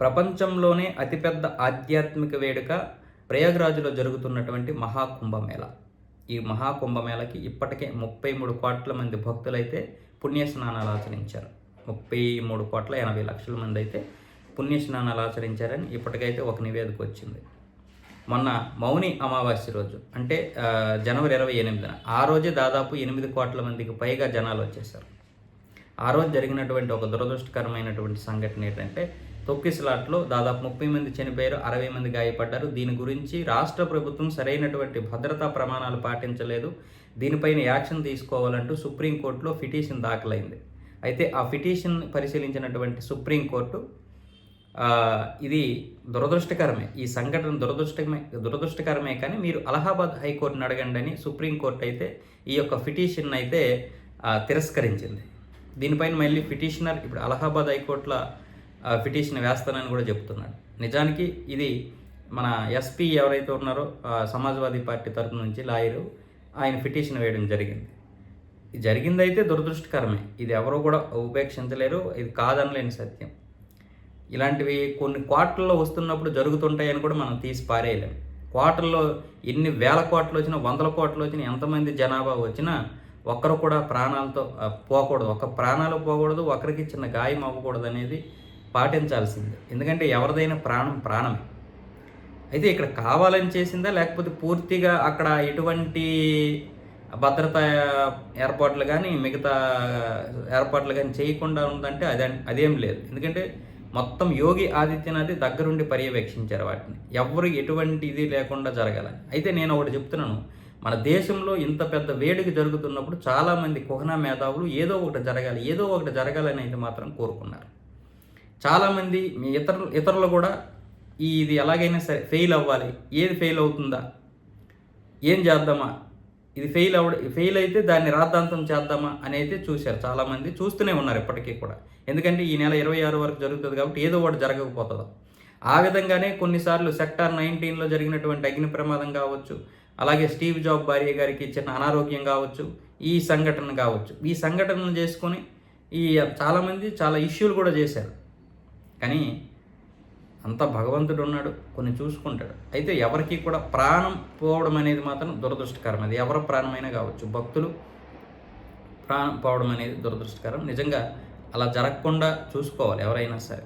ప్రపంచంలోనే అతిపెద్ద ఆధ్యాత్మిక వేడుక ప్రయాగ్రాజులో జరుగుతున్నటువంటి మహాకుంభమేళ. ఈ మహాకుంభమేళకి ఇప్పటికే ముప్పై మూడు కోట్ల మంది భక్తులైతే పుణ్యస్నానాలు ఆచరించారు. ముప్పై మూడు కోట్ల ఎనభై లక్షల మంది అయితే పుణ్య స్నానాలు ఆచరించారని ఇప్పటికైతే ఒక నివేదిక వచ్చింది. మొన్న మౌని అమావాస్య రోజు అంటే జనవరి ఇరవై ఎనిమిదిన ఆ రోజే దాదాపు ఎనిమిది కోట్ల మందికి పైగా జనాలు వచ్చేసారు ఆ రోజు జరిగినటువంటి ఒక దురదృష్టకరమైనటువంటి సంఘటన ఏంటంటే తొక్కిసలాట్లో దాదాపు ముప్పై మంది చనిపోయారు అరవై మంది గాయపడ్డారు. దీని గురించి రాష్ట్ర ప్రభుత్వం సరైనటువంటి భద్రతా ప్రమాణాలు పాటించలేదు. దీనిపైన యాక్షన్ తీసుకోవాలంటూ సుప్రీంకోర్టులో పిటిషన్ దాఖలైంది. అయితే ఆ పిటిషన్ పరిశీలించినటువంటి సుప్రీంకోర్టు ఇది దురదృష్టకరమే. ఈ సంఘటన దురదృష్టమే దురదృష్టకరమే కానీ మీరు అలహాబాద్ హైకోర్టును అడగండి అని సుప్రీంకోర్టు అయితే ఈ యొక్క పిటిషన్ అయితే తిరస్కరించింది. దీనిపైన మళ్ళీ పిటిషనర్ ఇప్పుడు అలహాబాద్ హైకోర్టులో పిటిషన్ వేస్తానని కూడా చెప్తున్నాడు. నిజానికి ఇది మన ఎస్పీ ఎవరైతే ఉన్నారో సమాజ్వాదీ పార్టీ తరపు నుంచి లాయరు ఆయన పిటిషన్ వేయడం జరిగింది. ఇది జరిగిందైతే దురదృష్టకరమే. ఇది ఎవరో కూడా ఉపేక్షించలేరు ఇది కాదనలేని సత్యం. ఇలాంటివి కొన్ని కోట్లలో వస్తున్నప్పుడు జరుగుతుంటాయని కూడా మనం తీసి పారేయలేం. కోటల్లో ఎన్ని వేల కోట్లు వచ్చినా వందల కోట్లు వచ్చినా ఎంతమంది జనాభా వచ్చినా ఒక్కరు కూడా ప్రాణాలతో పోకూడదు. ఒక ప్రాణాలు పోకూడదు ఒకరికి చిన్న గాయం అవ్వకూడదు అనేది పాటించాల్సిందే. ఎందుకంటే ఎవరిదైనా ప్రాణం ప్రాణమే. అయితే ఇక్కడ కావాలని చేసిందా లేకపోతే పూర్తిగా అక్కడ ఎటువంటి భద్రతా ఏర్పాట్లు కానీ మిగతా ఏర్పాట్లు కానీ చేయకుండా ఉందంటే అదే అదేం లేదు. ఎందుకంటే మొత్తం యోగి ఆదిత్యనాథ్ దగ్గరుండి పర్యవేక్షించారు వాటిని. ఎవరు ఎటువంటి ఇది లేకుండా జరగాలని. అయితే నేను ఒకటి చెప్తున్నాను. మన దేశంలో ఇంత పెద్ద వేడుక జరుగుతున్నప్పుడు చాలామంది కుహనా మేధావులు ఏదో ఒకటి జరగాలి ఏదో ఒకటి జరగాలని అయితే మాత్రం కోరుకున్నారు. చాలామంది మీ ఇతరులు ఇతరులు కూడా ఈ ఇది ఎలాగైనా సరే ఫెయిల్ అవ్వాలి. ఏది ఫెయిల్ అవుతుందా? ఏం చేద్దామా? ఇది ఫెయిల్ అవ ఫెయిల్ అయితే దాన్ని రాద్ధాంతం చేద్దామా అని అయితే చూశారు చాలామంది. చూస్తూనే ఉన్నారు ఇప్పటికీ కూడా. ఎందుకంటే ఈ నెల ఇరవై ఆరు వరకు జరుగుతుంది కాబట్టి ఏదో ఒకటి జరగకపోతుందో. ఆ విధంగానే కొన్నిసార్లు సెక్టార్ నైన్టీన్లో జరిగినటువంటి అగ్ని ప్రమాదం కావచ్చు అలాగే స్టీవ్ జాబ్ భార్య గారికి చిన్న అనారోగ్యం కావచ్చు ఈ సంఘటన కావచ్చు. ఈ సంఘటనలు చేసుకొని ఈ చాలామంది చాలా ఇష్యూలు కూడా చేశారు. కానీ అంత భగవంతుడు ఉన్నాడు కొన్ని చూసుకుంటాడు. అయితే ఎవరికి కూడా ప్రాణం పోవడం అనేది మాత్రం దురదృష్టకరం. అది ఎవరి ప్రాణమైనా కావచ్చు. భక్తులు ప్రాణం పోవడం అనేది దురదృష్టకరం. నిజంగా అలా జరగకుండా చూసుకోవాలి ఎవరైనా సరే.